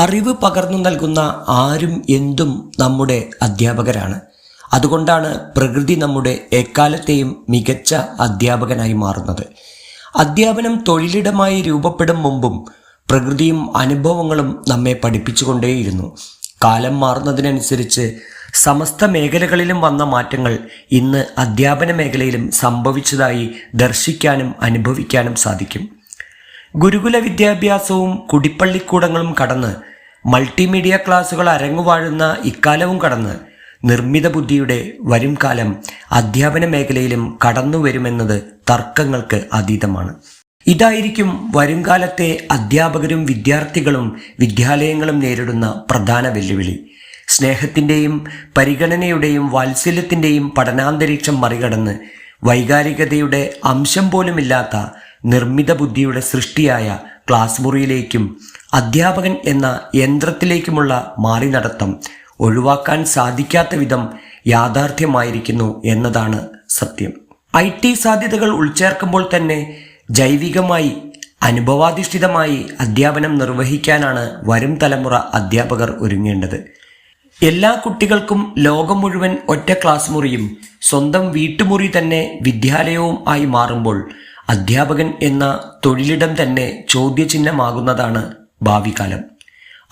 അറിവ് പകർന്നു നൽകുന്ന ആരും എന്തും നമ്മുടെ അധ്യാപകരാണ്. അതുകൊണ്ടാണ് പ്രകൃതി നമ്മുടെ എക്കാലത്തെയും മികച്ച അധ്യാപകനായി മാറുന്നത്. അധ്യാപനം തൊഴിലിടമായി രൂപപ്പെടും മുമ്പും പ്രകൃതിയും അനുഭവങ്ങളും നമ്മെ പഠിപ്പിച്ചുകൊണ്ടേയിരുന്നു. കാലം മാറുന്നതിനനുസരിച്ച് സമസ്ത മേഖലകളിലും വന്ന മാറ്റങ്ങൾ ഇന്ന് അധ്യാപന മേഖലയിലും സംഭവിച്ചതായി ദർശിക്കാനും അനുഭവിക്കാനും സാധിക്കും. ഗുരുകുല വിദ്യാഭ്യാസവും കുടിപ്പള്ളിക്കൂടങ്ങളും കടന്ന് മൾട്ടിമീഡിയ ക്ലാസുകൾ അരങ്ങുവാഴുന്ന ഇക്കാലവും കടന്ന് നിർമ്മിത ബുദ്ധിയുടെ വരും കാലം അധ്യാപന മേഖലയിലും കടന്നു വരുമെന്നത് തർക്കങ്ങൾക്ക് അതീതമാണ്. ഇതായിരിക്കും വരുംകാലത്തെ അധ്യാപകരും വിദ്യാർത്ഥികളും വിദ്യാലയങ്ങളും നേരിടുന്ന പ്രധാന വെല്ലുവിളി. സ്നേഹത്തിന്റെയും പരിഗണനയുടെയും വാത്സല്യത്തിന്റെയും പഠനാന്തരീക്ഷം മറികടന്ന് വൈകാരികതയുടെ അംശം പോലുമില്ലാത്ത നിർമ്മിത ബുദ്ധിയുടെ സൃഷ്ടിയായ ക്ലാസ് മുറിയിലേക്കും അധ്യാപകൻ എന്ന യന്ത്രത്തിലേക്കുമുള്ള മാറി നടത്തം ഒഴിവാക്കാൻ സാധിക്കാത്ത വിധം യാഥാർത്ഥ്യമായിരിക്കുന്നു എന്നതാണ് സത്യം. ഐ ടി സാധ്യതകൾ ഉൾച്ചേർക്കുമ്പോൾ തന്നെ ജൈവികമായി അനുഭവാധിഷ്ഠിതമായി അധ്യാപനം നിർവഹിക്കാനാണ് വരും തലമുറ അധ്യാപകർ ഒരുങ്ങേണ്ടത്. എല്ലാ കുട്ടികൾക്കും ലോകം മുഴുവൻ ഒറ്റ ക്ലാസ് മുറിയും സ്വന്തം വീട്ടുമുറി തന്നെ വിദ്യാലയവും ആയി മാറുമ്പോൾ അധ്യാപകൻ എന്ന തൊഴിലിടം തന്നെ ചോദ്യചിഹ്നമാകുന്നതാണ് ഭാവികാലം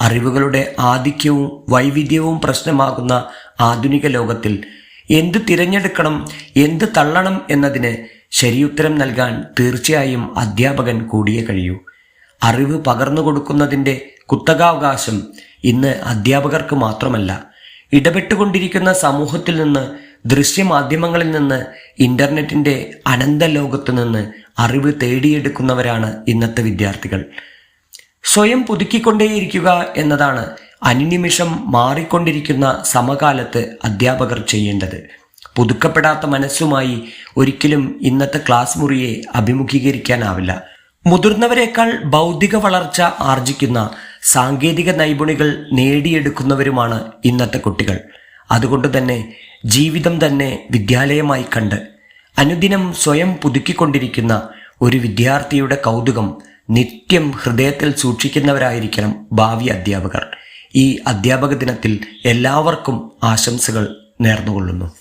അറിവുകളുടെ ആധിക്യവും വൈവിധ്യവും പ്രശ്നമാകുന്ന ആധുനിക ലോകത്തിൽ എന്ത് തിരഞ്ഞെടുക്കണം എന്ത് തള്ളണം എന്നതിന് ശരിയുത്തരം നൽകാൻ തീർച്ചയായും അധ്യാപകൻ കൂടിയേ കഴിയൂ. അറിവ് പകർന്നു കൊടുക്കുന്നതിന്റെ കുത്തകാവകാശം ഇന്ന് അധ്യാപകർക്ക് മാത്രമല്ല ഇടപെട്ടുകൊണ്ടിരിക്കുന്ന സമൂഹത്തിൽ നിന്ന് ദൃശ്യമാധ്യമങ്ങളിൽ നിന്ന് ഇന്റർനെറ്റിന്റെ അനന്ത ലോകത്തു നിന്ന് അറിവ് തേടിയെടുക്കുന്നവരാണ് ഇന്നത്തെ വിദ്യാർത്ഥികൾ. സ്വയം പുതുക്കിക്കൊണ്ടേയിരിക്കുക എന്നതാണ് അനുനിമിഷം മാറിക്കൊണ്ടിരിക്കുന്ന സമകാലത്ത് അധ്യാപകർ ചെയ്യേണ്ടത്. പുതുക്കപ്പെടാത്ത മനസ്സുമായി ഒരിക്കലും ഇന്നത്തെ ക്ലാസ് മുറിയെ അഭിമുഖീകരിക്കാനാവില്ല. മുതിർന്നവരെക്കാൾ ബൗദ്ധിക വളർച്ച ആർജിക്കുന്ന സാങ്കേതിക നൈപുണികൾ നേടിയെടുക്കുന്നവരുമാണ് ഇന്നത്തെ കുട്ടികൾ. അതുകൊണ്ട് തന്നെ ജീവിതം തന്നെ വിദ്യാലയമായി കണ്ട് അനുദിനം സ്വയം പുതുക്കിക്കൊണ്ടിരിക്കുന്ന ഒരു വിദ്യാർത്ഥിയുടെ കൗതുകം നിത്യം ഹൃദയത്തിൽ സൂക്ഷിക്കുന്നവരായിരിക്കണം ഭാവി അധ്യാപകർ. ഈ അധ്യാപക ദിനത്തിൽ എല്ലാവർക്കും ആശംസകൾ നേർന്നുകൊള്ളുന്നു.